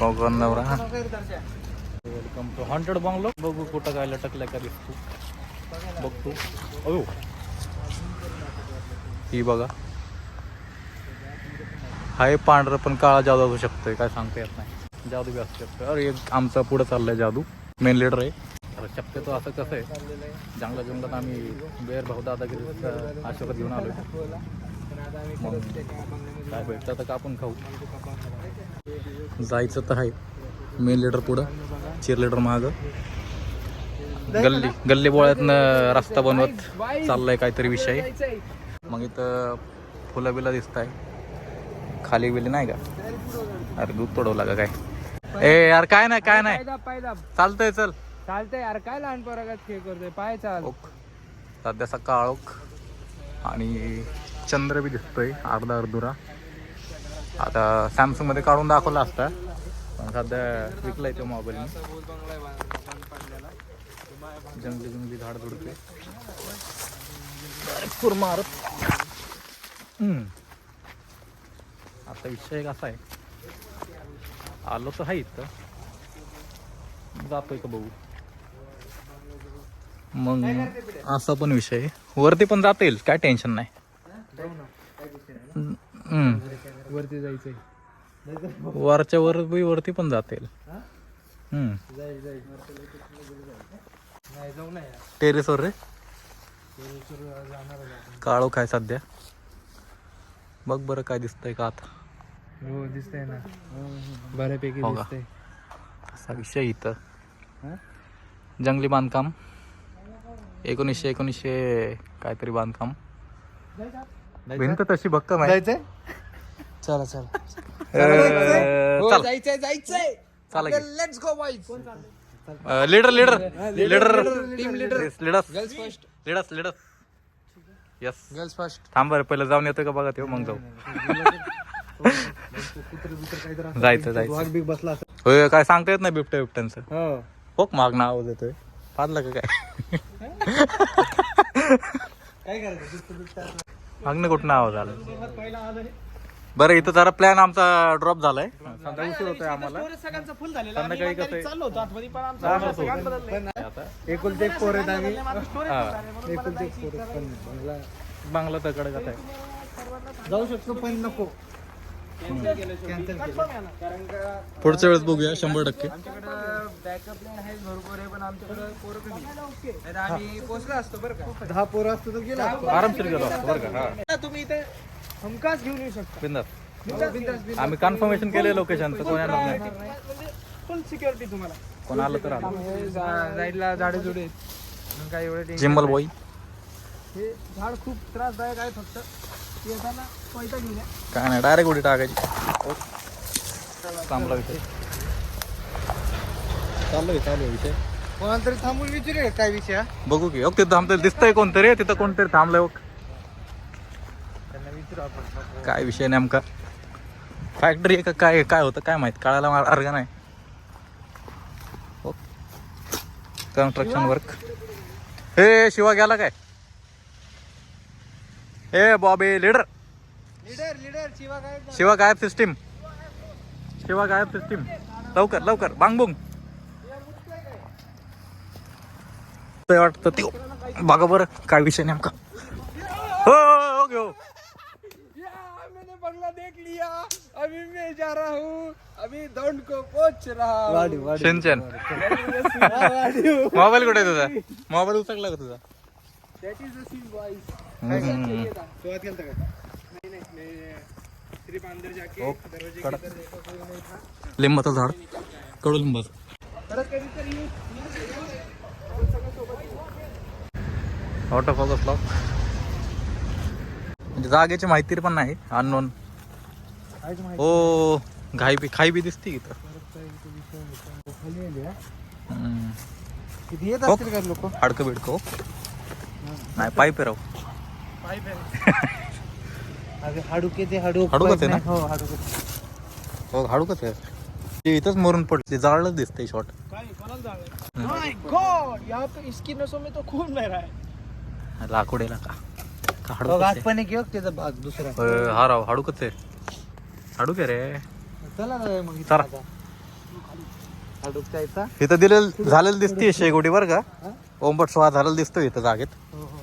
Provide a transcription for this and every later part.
कोकण नवरा welcome to haunted bungalow बघू कुठं काय लटकलं का दिसतो बघतो. अयो. ही बघा. हाय पांढरं पण काळा जादू असू शकतोय काय सांगता येत नाही. जादू बी असू शकतो अरे एक आमचा पुढं चाललाय जादू. मेन लीडर आहे. तर शक्यतो असं कसं आहे. जंगला जंगलात आम्ही बेर भाऊ दादागिरीचा आशीर्वाद घेऊन आलो मग काय भेटतं तर कापून खाऊ? जायचं तर आहे. मेन लीडर पुढं चिअर लीडर माग. गल्ली गल्ली बोळ्यातनं रस्ता बनवत चाललाय काहीतरी विषय. मग इथं फुलं बिलं दिसत आहे खाली बिली नाही का? अरे दूध तोडवला का काय? ए यार काय नाही काय नाही. चालतंय चल. चालतंय यार काय लहान पोरागात खेळ करतोय? पाय चाल. ओक. सध्याचा काळोख आणि चंद्र बी दिसतोय अर्धा अर्धुरा. आता सॅमसंगमध्ये काढून दाखवला असता. पण सध्या विकलाय तो मोबाईल जंगली जंगली झाड झुडपे भरपूर मारत. आता विषय कसा आहे? आलो तर आहे इथं. जातोय का बघू? मग असा पण विषय आहे. वरती पण जाता येईल काय टेन्शन नाही. हम्म. वरती जायचंय. वरच्या वर बी वरती पण जाता येईल हम्म. जाय जाय. नाही जाऊ ना यार. टेरेसवर रे? जाणार काळो काय सध्या? बघ बरं काय दिसतंय का आता. हो दिसतंय ना. बऱ्यापैकी हो का? दिसतंय. असा विषय इथं. हा? जंगली बांधकाम. एकोणीसशे एकोणीसशे काहीतरी बांधकाम. भिंत तशी भक्कम आहे. जायचंय? चला चला. हो, चला. जायचंय जायचंय. चला. Let's go boys leader leader leader team leader leaders girls first leaders leaders yes girls first थांब बरं पहिलं जाऊन येतोय का बघा तेव्हा मग जाऊ. जायचं जायचं. बसला होय काय सांगता येत नाही बिबट्या बिबट्यांचं. हो. हो माग नाव देतोय. पाजलं का काय? काय करायचं? मागणं कुठं आवाज आला? पहिला आलं बरं इथं जरा प्लॅन आमचा ड्रॉप झालाय. सध्या उशीर होतोय आम्हाला. सगळ्यांचं फुल झालेलं. संध्याकाळी कसं आहे? चाललो होतो आतमध्ये पण जाणार आमचं होतो. सगळ्यांत बदललंय. आता? एकुलते एक पोर आहेत आम्ही. हा एकुलते एक पोर आहेत, पण बंगला बांगला तकडे कसं आहे. जाऊ शकतो पण नको. कॅन्सल केलं. पुढच्या वेळेस बघूया शंभर टक्के. आमच्याकडं बॅकअप प्लॅन आहे भरपूर आहे पण आमच्याकडं पोरं कमी नाहीतर आम्ही पोहोचलो असतो बरं का. दहा पोरं असतो तर गेला आरामशीर गेलो असतो बरं का? हा. तुम्ही इथे हमखास घेऊन येऊ शकता. बिंदास. बिनधास्त, बिनधास्त. आम्ही कन्फर्मेशन केले लोकेशनचं कोण येणार नाही. म्हणजे फुल सिक्युरिटी तुम्हाला. कोण आलं तर आलं. हे साईडला झाडे जुडे आहेत. मग काय एवढं tension जिम्मल नाही. बॉई हे झाड खूप त्रासदायक आहे फक्त. येताना पैसा घेऊन या. काय नाही डायरेक्ट उडी टाकायची. चांगला विषय. चालू आहे चालू आहे विषय. कोणाला तरी थांबून काय विषय हा? बघू की तिथं थांबतंय. दिसतंय कोणतरी तिथं कोणतरी थांबलंय बघ त्यांना विचारू आपण काय विषय नेमका? फॅक्टरी आहे का काय काय होतं? काय माहीत? कळायला मला अर्ग नाही. कन्स्ट्रक्शन वर्क हे शिवा गेला काय? हे Bobby leader leader leader Shiva काय शिवा गायब सिस्टीम शिवा गायब सिस्टीम लवकर लवकर. बांगबुंग ते वाटतं ते. बघा बरं काय विषय नेमका. हो हो, हो घेऊ. या मैंने बंगला देख लिया. अभी मैं जा रहा हूँ. अभी दौंड को पहुंच रहा हूँ. मोबाईल कुठे तुझा? मोबाईल उचकला का तुझा? That is the scene, boys. हम्म. चाहिए था सुबह खेलता का? नहीं नहीं मैं सिर्फ अंदर जाके ओ, दरवाजे कड़क. के अंदर देखा कोई नहीं था. लिंबाचं झाड. परत कधीतरी ऑटो फोकस लॉक म्हणजे जागेची माहिती पण नाही अननोन ओ घाई बी खाई बी दिसते इथं. हा. येत हो. लोक? हाडकं बिडकं हो. नाही पाईप राव हाडुके ते हाडू हाडूकच आहे ना? हो हाडुके हो हाडूकच आहे. ते इथंच मरून पडते जाळच दिसतंय शॉर्ट इसकी नसों में तो खून बह रहा है लाकूड आहे का का? आज पण एक योग त्याचा भाग दुसरा? अं, हा राव हाडूकच आहे. हाडूक आहे रे. चला मग इथं चला. आता. अडुपचायचा इथं दिलेलं झालेलं दिसते शेगोटी बरं का. ओंबट सोळा झालेलं दिसतो इथं जागेत. हो हो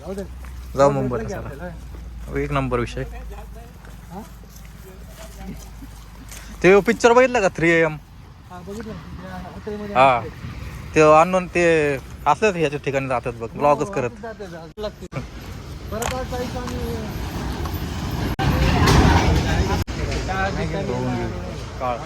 जाऊ दे. जाऊ मुंबईला चला. एक नंबर विषय. ते पिक्चर बघितलं का थ्री एम हा बघितलं ना, त्या हॉटेलमध्ये हा. ते अननोन ते असल्याच ह्याच्या ठिकाणी जातात बघ ब्लॉगच करत. काळ